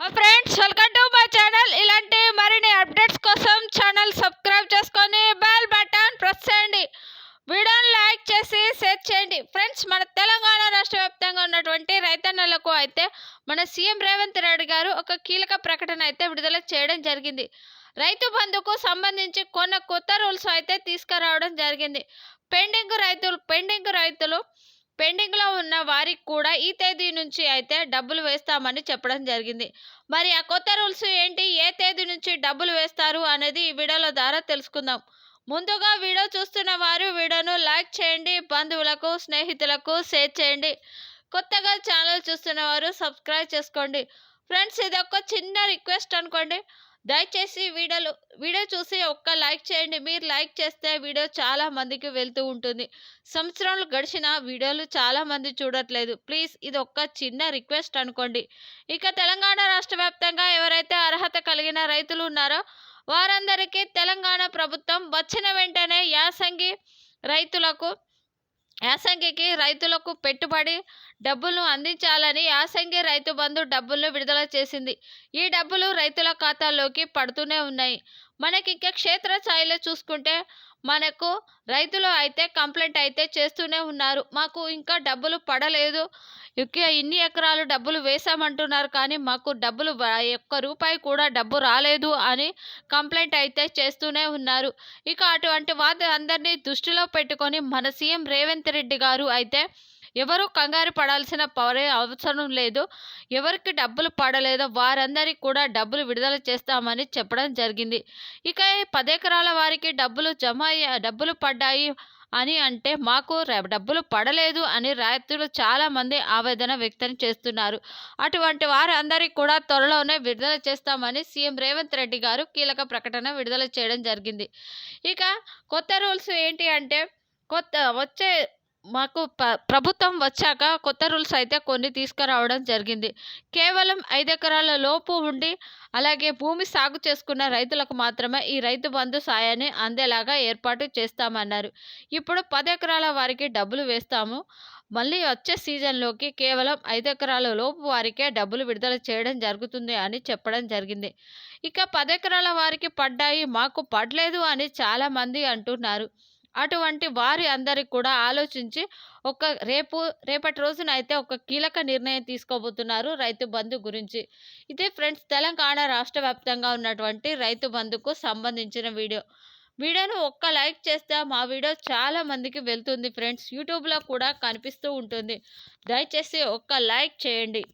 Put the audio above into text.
Friends welcome to my channel ఇలాంటి మరిన్ని updates కోసం ఛానల్ సబ్స్క్రైబ్ చేసుకొని బెల్ బటన్ ప్రెస్ చేయండి. వీడియోని లైక్ చేసి షేర్ చేయండి. ఫ్రెండ్స్ మన తెలంగాణ రాష్ట్ర వ్యాప్తంగా ఉన్నటువంటి రైతన్నలకు అయితే మన సీఎం రేవంత్ రెడ్డి గారు ఒక కీలక ప్రకటన అయితే విడుదల చేయడం జరిగింది. రైతు బంధుకు సంబంధించి కొన్ని కొత్త రూల్స్ అయితే తీసుకురావడం జరిగింది. పెండింగ్ రైతులు పెండింగ్ రైతులు పెండింగ్లో ఉన్న వారికి కూడా ఈ తేదీ నుంచి అయితే డబ్బులు వేస్తామని చెప్పడం జరిగింది. మరి ఆ కొత్త రూల్స్ ఏంటి? ఏ తేదీ నుంచి డబ్బులు వేస్తారు అనేది ఈ వీడియోల ద్వారా తెలుసుకుందాం. ముందుగా వీడియో చూస్తున్న వారు వీడియోను లైక్ చేయండి బంధువులకు స్నేహితులకు షేర్ చేయండి. కొత్తగా ఛానల్ చూస్తున్న వారు సబ్స్క్రైబ్ చేసుకోండి. ఫ్రెండ్స్ ఇది ఒక చిన్న రిక్వెస్ట్ అనుకోండి. దయచేసి వీడియోలు వీడియో చూసి ఒక్క లైక్ చేయండి. మీరు లైక్ చేస్తే వీడియో చాలా మందికి వెళ్తూ ఉంటుంది. సంవత్సరాలు గడిచిన వీడియోలు చాలా మంది చూడట్లేదు. ప్లీజ్ ఇది ఒక్క చిన్న రిక్వెస్ట్ అనుకోండి. ఇక తెలంగాణ రాష్ట్ర వ్యాప్తంగా ఎవరైతే అర్హత కలిగిన రైతులు ఉన్నారో వారందరికీ తెలంగాణ ప్రభుత్వం వచ్చిన వెంటనే యాసంగి రైతులకు యాసంగికి రైతులకు పెట్టుబడి డబ్బులను అందించాలని యాసంగి రైతు బంధు డబ్బులను విడుదల చేసింది. ఈ డబ్బులు రైతుల ఖాతాల్లోకి పడుతూనే ఉన్నాయి. మనకి ఇంకా క్షేత్రస్థాయిలో చూసుకుంటే మనకు రైతులు అయితే కంప్లైంట్ అయితే చేస్తూనే ఉన్నారు. మాకు ఇంకా డబ్బులు పడలేదు. ఇంకా ఇన్ని ఎకరాలు డబ్బులు వేసామంటున్నారు కానీ మాకు డబ్బులు ఒక్క రూపాయి కూడా డబ్బు రాలేదు అని కంప్లైంట్ అయితే చేస్తూనే ఉన్నారు. ఇక అటువంటి వాటి అందరినీ దృష్టిలో పెట్టుకొని మన సీఎం రేవంత్ రెడ్డి గారు అయితే ఎవరు కంగారు పడాల్సిన పరే అవసరం లేదు. ఎవరికి డబ్బులు పడలేదో వారందరికీ కూడా డబ్బులు విడుదల చేస్తామని చెప్పడం జరిగింది. ఇక పదెకరాల వారికి డబ్బులు జమ డబ్బులు పడ్డాయి అని అంటే మాకు డబ్బులు పడలేదు అని రైతులు చాలామంది ఆవేదన వ్యక్తం చేస్తున్నారు. అటువంటి వారందరికీ కూడా త్వరలోనే విడుదల చేస్తామని సీఎం రేవంత్ రెడ్డి గారు కీలక ప్రకటన విడుదల చేయడం జరిగింది. ఇక కొత్త రూల్స్ ఏంటి అంటే కొత్త వచ్చే మాకు ప ప్రభుత్వం వచ్చాక కొత్త రూల్స్ అయితే కొన్ని తీసుకురావడం జరిగింది. కేవలం ఐదు ఎకరాల లోపు ఉండి అలాగే భూమి సాగు చేసుకున్న రైతులకు మాత్రమే ఈ రైతు బంధు సాయాన్ని అందేలాగా ఏర్పాటు చేస్తామన్నారు. ఇప్పుడు పది ఎకరాల వారికి డబ్బులు వేస్తాము. మళ్ళీ వచ్చే సీజన్లోకి కేవలం ఐదు ఎకరాల లోపు వారికే డబ్బులు విడుదల చేయడం జరుగుతుంది అని చెప్పడం జరిగింది. ఇక పది ఎకరాల వారికి పడ్డాయి మాకు పడలేదు అని చాలామంది అంటున్నారు. అటువంటి వారి అందరికి కూడా ఆలోచించి ఒక రేపు రేపటి రోజున అయితే ఒక కీలక నిర్ణయం తీసుకోబోతున్నారు రైతు బంధు గురించి. ఇదే ఫ్రెండ్స్ తెలంగాణ రాష్ట్ర వ్యాప్తంగా ఉన్నటువంటి రైతు బంధుకు సంబంధించిన వీడియో. వీడియోను ఒక్క లైక్ చేస్తే మా వీడియో చాలా మందికి వెళ్తుంది ఫ్రెండ్స్. యూట్యూబ్లో కూడా కనిపిస్తూ ఉంటుంది. దయచేసి ఒక్క లైక్ చేయండి.